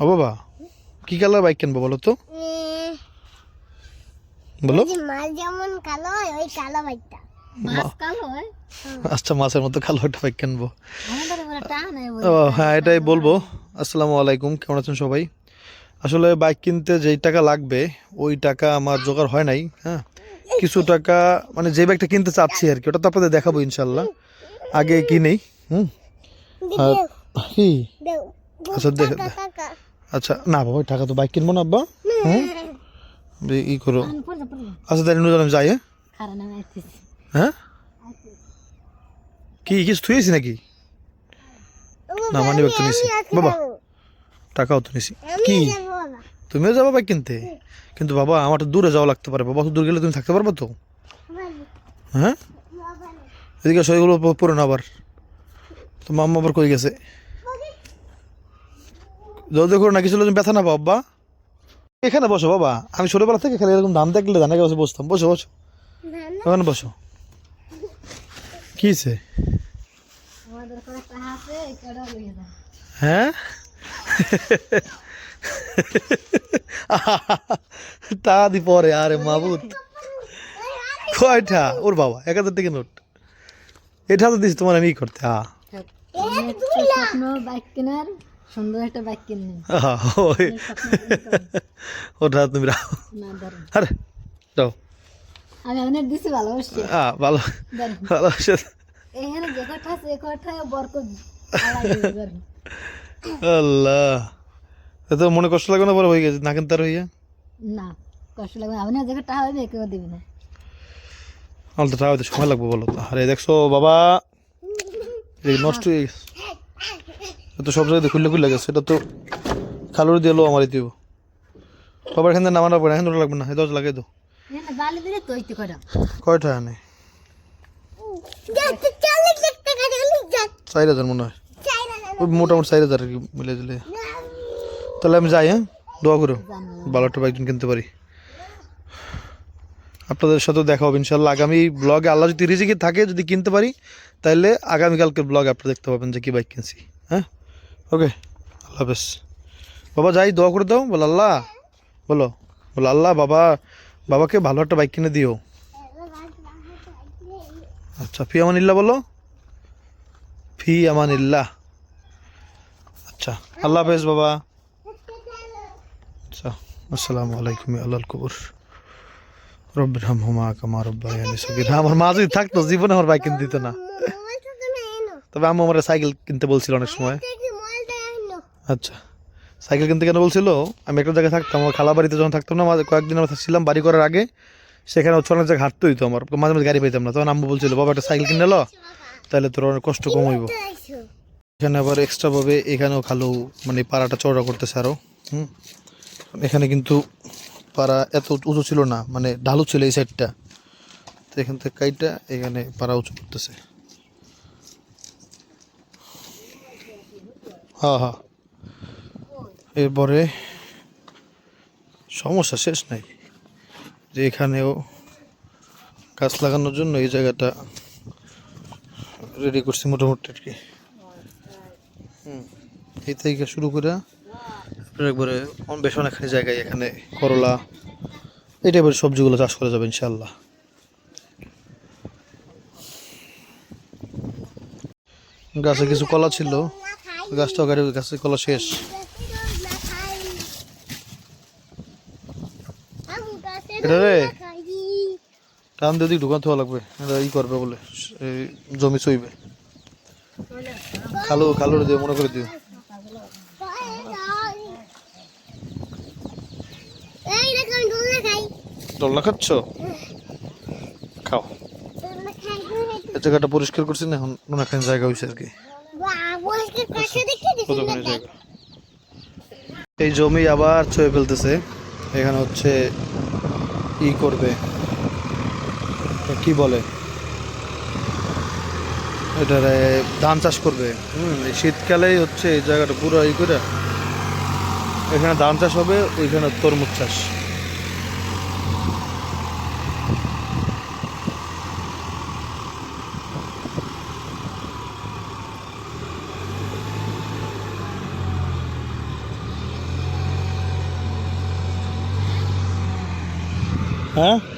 ও বাবা কি colour bike কিনবো বলো তো? বলো। মাছ যেমন কালো ওই কালো বাইকটা। হয়? আচ্ছা মাছের মতো কালো একটা বাইক কিনবো। ও হ্যাঁ এটাই বলব। আসসালামু আলাইকুম কেমন আছেন সবাই? আসলে বাইক কিনতে যেই টাকা লাগবে ওই টাকা আমার জোগাড় হয় নাই হ্যাঁ? কিছু টাকা মানে যে বাইকটা কিনতে চাচ্ছি আর কি ওটা তো আপনাদের দেখাবো ইনশাল্লাহ আগে কিনেই হুম? আর কি? আচ্ছা দেখে আচ্ছা না বাবা ওই টাকা তো বাইক কিনবো না আব্বা। হুম? ই করো। আচ্ছা তাহলে নুজান আমি যাই হ্যাঁ? হ্যাঁ? কি কিছু থুয়েছি নাকি? না মানে তো নিছি। বাবা টাকাও তো নিছি। কি? তুমিও যাব বাইক কিনতে? কিন্তু বাবা আমার তো দূরে যাওয়া লাগতে পারে। বাবা দূর গেলে তুমি থাকতে পারবে তো? হ্যাঁ? এদিকে শরীরগুলো পড়ে না আবার। তো মাম্মা আবার কই গেছে? জলদি করো না কিছু তুমি ব্যথা না বাবা এখানে বসো বাবা। আমি ছোটবেলা থেকে খালি এরকম ধান দেখলে ধানে বসে বসতাম। বসো বসো। ওখানে বসো। কি হয়েছে আমাদের করে একটা আছে কেডা লইয়া যায় হ্যাঁ? তা দি পরে আরে মাবুত কয়টা? ওর বাবা এক হাজার টাকা নোট। এটা তো দিস তোমার আমি ই করতে হ্যাঁ। সুন্দর একটা বাইক কিনলেন ওটা তুমি রাখো। না আরে দাও আমি দিছি ভালোবাসছি। আ ভালো। ধরেন। ভালো এখানে যে কথা কথায় বরক আল্লাহ। তো মনে কষ্ট লাগে না বড় হয়ে গেছে। নাকেন তার হইয়া? না কষ্ট লাগবে আমি যে টাকা হবে কেউ দিবি না। আমার তো টাকা হইতে সময় লাগবে বলো তো। আরে দেখছ বাবা? নষ্ট হয়ে গেছে। তো সব জায়গায় খুললে খুললে গেছে, এটা তো খালুর দিয়ে লো আমার দিব। বাবার এখান থেকে নামানো পড়ে এখান লাগবে না দশ লাগে তো কয়টা আনে চার হাজার মনে হয়। ওই মোটামুটি চার হাজার আর কি মিলে দিলে। তাহলে আমি যাই হ্যাঁ? দোয়া করো, ভালো একটা বাইক কিনতে পারি। আপনাদের সাথে দেখা হবে ইনশাল্লাহ আগামী ব্লগে আল্লাহ যদি রিজিকে থাকে, যদি কিনতে পারি, তাহলে আগামীকালকের ব্লগ আপনারা দেখতে পাবেন যে কি বাইক কিনছি হ্যাঁ? ওকে আল্লাহ হাফেজ। বাবা যাই দোয়া করে দাও। বলো আল্লাহ। বলো বলো আল্লাহ বাবা বাবাকে ভালো একটা বাইক কিনে দিও। আচ্ছা ফি আমানিল্লাহ বলো। ফি আমানিল্লাহ আচ্ছা আল্লাহ হাফেজ বাবা। আচ্ছা আসসালামু আলাইকুম আল্লাহ কবর। রব্বির হাম হুমা কামা রব্বায়ানি সগীরা। আমার মা যদি থাকতো জীবনে আমার বাইক কিনতে দিত না। তবে আম্মু আমার সাইকেল কিনতে বলছিল অনেক সময়। আচ্ছা। সাইকেল কিনতে কেন বলছিল? আমি একটা জায়গায় থাকতাম, আমার খালা বাড়িতে যখন থাকতাম না কয়েকদিন আমরা ছিলাম বাড়ি করার আগে, সেখানে হচ্ছে অনেক জায়গায় হাঁটতে হইতো আমার। মাঝে মাঝে গাড়ি পাইতাম না। তখন আম্মু বলছিল, বাবা, একটা সাইকেল কিনে তাহলে তোর অনেক কষ্ট কম হইব। এখানে আবার এক্সট্রাভাবে এখানেও খালো মানে পাড়াটা চড়া করতেছে আরও হুম? এখানে কিন্তু পাড়া এত উঁচু ছিল না মানে ঢালু ছিল এই সাইডটা তো এখান থেকে কাইটা এখানে পাড়া উঁচু করতেছে। হ্যাঁ হ্যাঁ। এরপরে সমস্যা শেষ নাই। যে এখানেও গাছ লাগানোর জন্য এই জায়গাটা রেডি করছি মোটামুটি আর কি। হুম, এই থেকে শুরু করে আপনার একবারে বেশ অনেকখানি জায়গায় এখানে করলা, এই টাইপের সবজিগুলো চাষ করা যাবে ইনশাল্লাহ গাছে কিছু কলা ছিল, গাছটাও গাড়ি গাছে কলা শেষ। এটা রে? টান দিয়ে ঢুকান থাকা লাগবে এটা ই করবে বলে জমি চইবে খালু খালুর দিও মনে করে দিও। দোলনা খাচ্ছ? খাও। এই জায়গাটা পরিষ্কার করছি না এখন অনেকখানি জায়গা হয়েছে আর কি। এই জমি আবার ছয়ে ফেলতেছে। এখানে হচ্ছে ই করবে। কি বলে? এটার ধান চাষ করবে। হুম, এই শীতকালেই হচ্ছে এই জায়গাটা পুরো ই করে। এখানে ধান চাষ হবে এখানে তরমুজ চাষ। হ্যাঁ